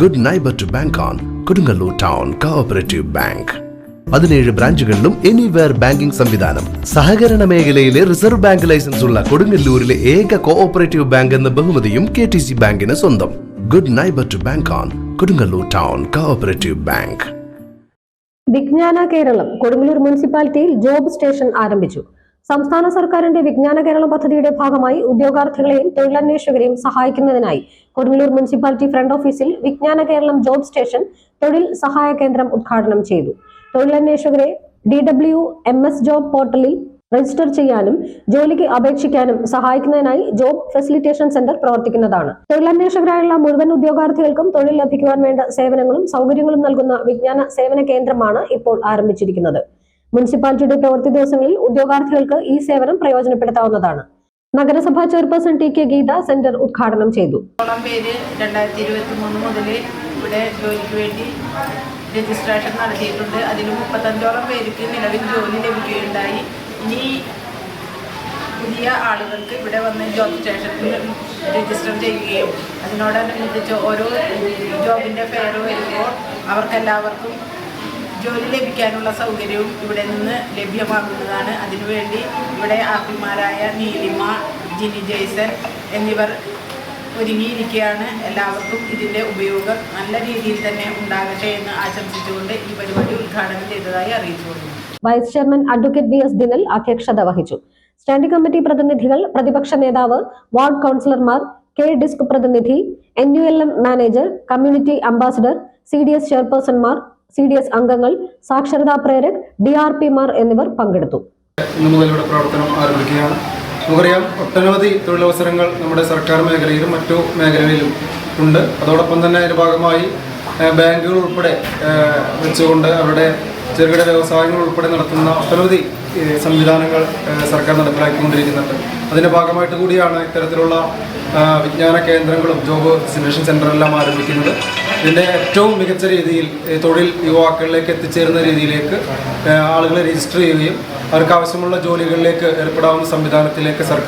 Good neighbour to bank on Kodungallur town cooperative bank പതിനേഴ് ബ്രാഞ്ചുകളിലും anywhere banking സംവിധാനം. സഹകരണ മേഖലയിലെ റിസർവ് ബാങ്ക് ലൈസൻസ് ഉള്ള കൊടുങ്ങല്ലൂരിലെ ഏക കോഓപ്പറേറ്റീവ് ബാങ്ക് എന്ന ബഹുമതിയും കെ ടി സി ബാങ്കിന് സ്വന്തം. Good neighbour to bank on Kodungallur town cooperative bank Vijnana Keralam Kodungallur മുനിസിപ്പാലിറ്റിയിൽ ജോബ് സ്റ്റേഷൻ ആരംഭിച്ചു. സംസ്ഥാന സർക്കാരിന്റെ വിജ്ഞാന കേരളം പദ്ധതിയുടെ ഭാഗമായി ഉദ്യോഗാർത്ഥികളെയും തൊഴിലന്വേഷകരെയും സഹായിക്കുന്നതിനായി കൊടുങ്ങല്ലൂർ മുനിസിപ്പാലിറ്റി ഫ്രണ്ട് ഓഫീസിൽ വിജ്ഞാന കേരളം ജോബ് സ്റ്റേഷൻ തൊഴിൽ സഹായ കേന്ദ്രം ഉദ്ഘാടനം ചെയ്തു. തൊഴിലന്വേഷകരെ D W M S job പോർട്ടലിൽ രജിസ്റ്റർ ചെയ്യാനും ജോലിക്ക് അപേക്ഷിക്കാനും സഹായിക്കുന്നതിനായി ജോബ് ഫെസിലിറ്റേഷൻ സെന്റർ പ്രവർത്തിക്കുന്നതാണ്. തൊഴിലന്വേഷകരായുള്ള മുഴുവൻ ഉദ്യോഗാർത്ഥികൾക്കും തൊഴിൽ ലഭിക്കുവാൻ വേണ്ട സേവനങ്ങളും സൗകര്യങ്ങളും നൽകുന്ന വിജ്ഞാന സേവന കേന്ദ്രമാണ് ഇപ്പോൾ ആരംഭിച്ചിരിക്കുന്നത്. മുനിസിപ്പാലിറ്റിയുടെ പ്രവൃത്തി ദിവസങ്ങളിൽ ഉദ്യോഗാർത്ഥികൾക്ക് ഈ സേവനം പ്രയോജനപ്പെടുത്താവുന്നതാണ്. നഗരസഭാ chairperson T K Geetha centre ഉദ്ഘാടനം ചെയ്തു. പേര് രണ്ടായിരത്തി ഇരുപത്തി മൂന്ന് മുതൽ ഇവിടെ ജോലിക്ക് വേണ്ടി രജിസ്ട്രേഷൻ നടത്തിയിട്ടുണ്ട്. അതിൽ മുപ്പത്തഞ്ചോളം പേർക്ക് നിലവിൽ ജോലി ലഭിക്കുകയുണ്ടായി. ഇനി പുതിയ ആളുകൾക്ക് ഇവിടെ വന്ന് ജോബ് സ്റ്റേഷനിൽ രജിസ്റ്റർ ചെയ്യുകയും അതിനോടനുബന്ധിച്ച് ഓരോ ജോബിന്റെ പേര് വരുമ്പോൾ അവർക്കെല്ലാവർക്കും ജോലി ലഭിക്കാനുള്ള സൗകര്യവും ഇവിടെ നിന്ന് ലഭ്യമാകുന്നതാണ് അതിനുവേണ്ടി ഇവിടെ ആപ്പിമാരായ നീലിമ ജിനി ജെയ്സൻ എന്നിവർ ഒരുങ്ങിയിരിക്കുകയാണ്. എല്ലാവർക്കും ഇതിന്റെ ഉപയോഗം നല്ല രീതിയിൽ തന്നെ ഉണ്ടാകട്ടെ എന്ന് ആശംസിച്ചുകൊണ്ട് ഈ പരിപാടി ഉദ്ഘാടനം ചെയ്തതായി അറിയിച്ചു vice chairman advocate V S Dinal അധ്യക്ഷത വഹിച്ചു. സ്റ്റാൻഡിംഗ് കമ്മിറ്റി പ്രതിനിധികൾ പ്രതിപക്ഷ നേതാവ് വാർഡ് കൗൺസിലർമാർ കെ ഡിസ്ക് പ്രതിനിധി N U L M manager community ambassador C D S ചെയർപേഴ്സൺമാർ C D S അംഗങ്ങൾ സാക്ഷരതാ പ്രേരക് ഡി ആർ പിമാർ എന്നിവർ പങ്കെടുത്തു. നമുക്കറിയാം ഒട്ടനവധി തൊഴിലവസരങ്ങൾ നമ്മുടെ സർക്കാർ മേഖലയിലും മറ്റു മേഖലകളിലും ഉണ്ട്. അതോടൊപ്പം തന്നെ അതിന്റെ ഭാഗമായി ബാങ്കുകൾ ഉൾപ്പെടെ വെച്ചുകൊണ്ട് അവരുടെ ചെറുകിട വ്യവസായങ്ങൾ ഉൾപ്പെടെ നടത്തുന്ന ഒട്ടനവധി സംവിധാനങ്ങൾ സർക്കാർ നടപ്പിലാക്കിക്കൊണ്ടിരിക്കുന്നുണ്ട്. അതിന്റെ ഭാഗമായിട്ട് കൂടിയാണ് ഇത്തരത്തിലുള്ള വിജ്ഞാന കേന്ദ്രങ്ങളും ജോബ് സിമുലേഷൻ സെന്ററെല്ലാം ആരംഭിക്കുന്നത്. ഇതിന്റെ ഏറ്റവും മികച്ച രീതിയിൽ തൊഴിൽ യുവാക്കളിലേക്ക് എത്തിച്ചേരുന്ന രീതിയിലേക്ക് ആളുകളെ രജിസ്റ്റർ ചെയ്യുകയും അവർക്ക് ആവശ്യമുള്ള ജോലികളിലേക്ക് ഏർപ്പെടാവുന്ന സംവിധാനത്തിലേക്ക് സർക്കാർ